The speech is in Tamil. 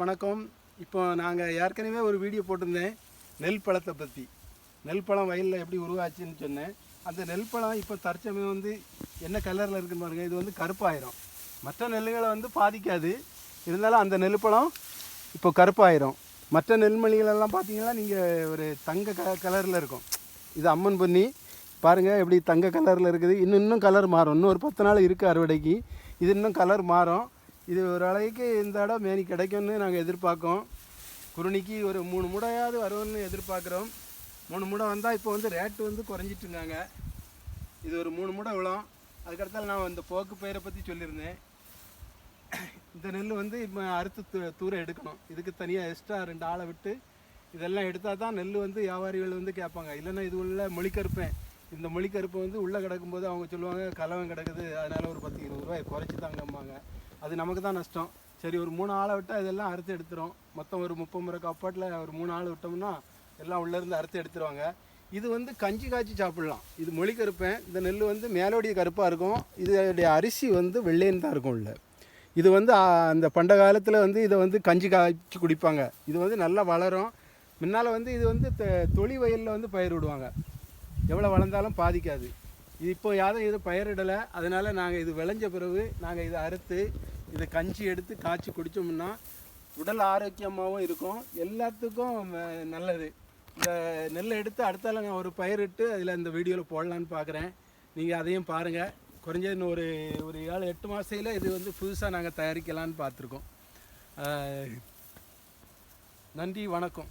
வணக்கம். இப்போ நாங்கள் ஏற்கனவே ஒரு வீடியோ போட்டிருந்தேன் நெல் பழத்தை பற்றி நெல் பழம் வயலில் எப்படி உருவாச்சுன்னு சொன்னேன். அந்த நெல் பழம் இப்போ தற்சமயம் வந்து என்ன கலரில் இருக்குன்னு பாருங்கள் இது வந்து கருப்பாயிரும். மற்ற நெல்லுகளை வந்து பாதிக்காது. இருந்தாலும் அந்த நெல் பழம் இப்போ கருப்பாயிரும். மற்ற நெல்மணிகளெல்லாம் பார்த்தீங்கன்னா நீங்கள் ஒரு தங்க க கலரில் இருக்கும். இது அம்மன் பொன்னி. பாருங்கள் எப்படி தங்க கலரில் இருக்குது. இன்னும் இன்னும் கலர் மாறும். இன்னும் ஒரு பத்து நாள் இருக்குது அறுவடைக்கு. இது இன்னும் கலர் மாறும். இது ஒரு அளவுக்கு இந்த இடம் மேனி கிடைக்கும்னு நாங்கள் எதிர்பார்க்கோம். குருணிக்கு ஒரு மூணு முடையாவது வரும்னு எதிர்பார்க்குறோம். மூணு முடை வந்தால் இப்போ வந்து ரேட்டு வந்து குறைஞ்சிட்டுருக்காங்க இது ஒரு மூணு முடை விழும் அதுக்கடுத்தால் நான் இந்த போக்கு பயிரை பற்றி சொல்லியிருந்தேன். இந்த நெல் வந்து இப்போ அறுத்து து- தூர எடுக்கணும். இதுக்கு தனியாக எக்ஸ்ட்ரா ரெண்டு ஆளை விட்டு இதெல்லாம் எடுத்தால் தான் நெல் வந்து வியாபாரிகள் வந்து கேட்பாங்க. இல்லைன்னா இது உள்ள மொழிக்கருப்பேன். இந்த மொழிக்கருப்பு வந்து உள்ளே கிடக்கும்போது அவங்க சொல்லுவாங்க கலவன் கிடக்குது. அதனால் ஒரு பத்து இருபது ரூபாய் குறைச்சி தாங்கம்பாங்க. அது நமக்கு தான் நஷ்டம். சரி ஒரு மூணு ஆளை விட்டால் இதெல்லாம் அறுத்து எடுத்துரும். மொத்தம் ஒரு முப்பது முறை கப்பாட்டில் ஒரு மூணு ஆள் விட்டோம்னா எல்லாம் உள்ளேருந்து அறுத்து எடுத்துருவாங்க. இது வந்து கஞ்சி காய்ச்சி சாப்பிட்லாம். இது மொழி கருப்பேன். இந்த நெல் வந்து மேலோடைய கருப்பாக இருக்கும். இதோடைய அரிசி வந்து வெள்ளைன்னு தான் இருக்கும் உள்ள. இது வந்து அந்த பண்ட காலத்தில் வந்து இதை வந்து கஞ்சி காய்ச்சி குடிப்பாங்க. இது வந்து நல்லா வளரும். முன்னால் வந்து இது வந்து தொழி வயலில் வந்து பயிர் விடுவாங்க. எவ்வளோ வளர்ந்தாலும் பாதிக்காது. இது இப்போ யாரும் இது பயிரிடலை. அதனால் நாங்கள் இது விளைஞ்ச பிறகு நாங்கள் இதை அறுத்து இதை கஞ்சி எடுத்து காய்ச்சி குடித்தோம்னா உடல் ஆரோக்கியமாகவும் இருக்கும். எல்லாத்துக்கும் நல்லது. இந்த நெல்லை எடுத்து அடுத்தால நான் ஒரு பயிரிட்டு அதில் இந்த வீடியோவில் போடலான்னு பார்க்குறேன் நீங்கள் அதையும் பாருங்கள் குறைஞ்சது இன்னும் ஒரு ஒரு ஏழு எட்டு மாதத்தில் இது வந்து புதுசாக நாங்கள் தயாரிக்கலான்னு பார்த்துருக்கோம் நன்றி வணக்கம்.